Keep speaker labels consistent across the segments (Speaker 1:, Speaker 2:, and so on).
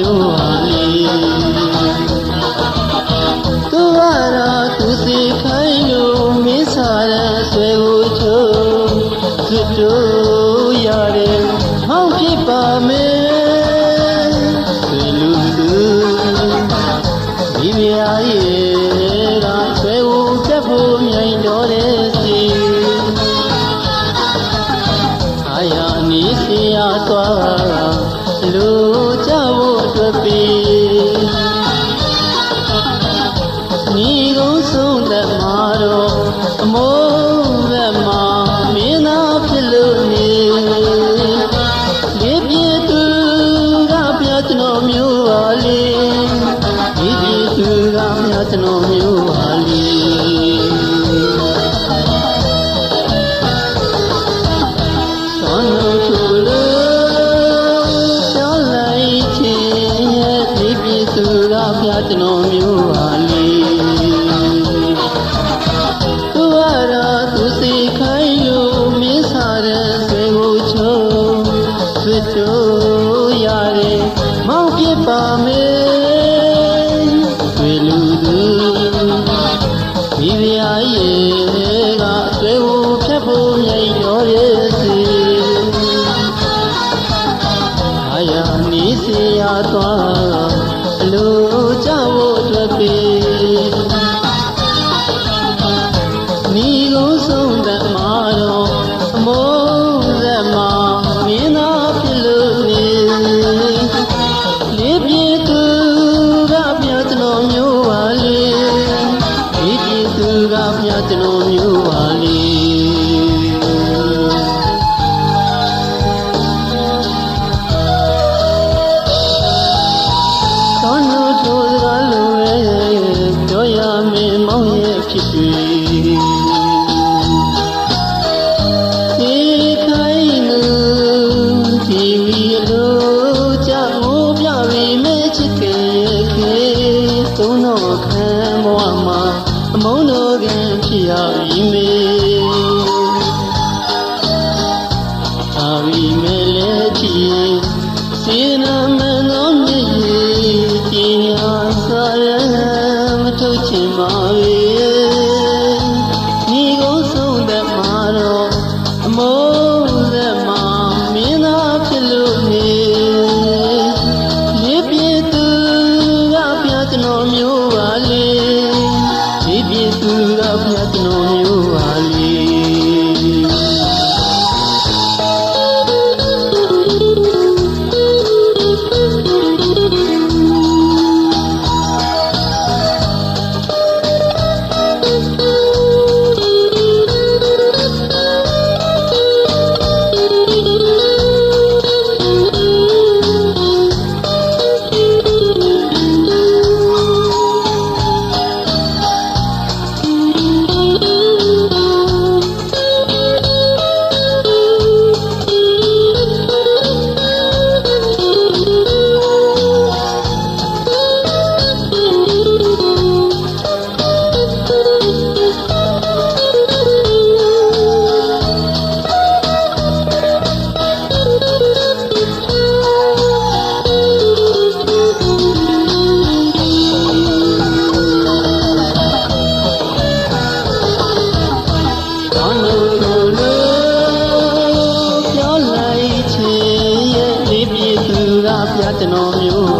Speaker 1: ပြုပါသည်သူကတော့သူစီခိုင်းလို့မင်းစားတဲ့ဆွဲကိုချိုးသူတို့ရတယ်မောက်ဖြစ်ပါမယ်သူလူလူဒီမြာရဲ့ကဆွဲကိုချက်ဖို့မြိုင်တော်တဲ့စီအာယာနီစီယာသွားလူ ဖျားကျွန်တော်မျိုးပါလေသူရတော့သူစီခိုင်းလို့မင်းစားတဲ့ဆွေကိုချုံဆွေတို့ရတယ်မောင်ပြပါမ မိုးရမမင်းသာဖြစ်လို့နေလေပြေသူကပြကျွန်တော်မျိုးပါလေလေပြေသူကပြကျွန်တော်မျိုးပါလေ inanın no music.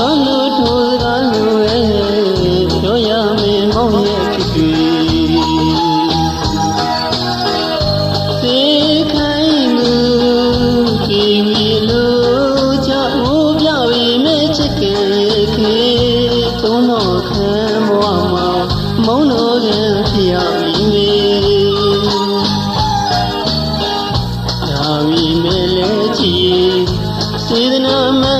Speaker 1: သာလူထိုသာလူရဲ့ပြောရမင်းမောင်ရဲ့ဖြစ်ပြီခိုင်းမှုဒီမီလို့ချောင်းပြဝီမဲ့ချစ်ကေခေသုံးတော့ခံမွားမမုံလို့ခင်ဖြစ်ရမီမေဒါဝီမဲ့လဲချီစေတနာမ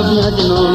Speaker 1: တော်မျိုး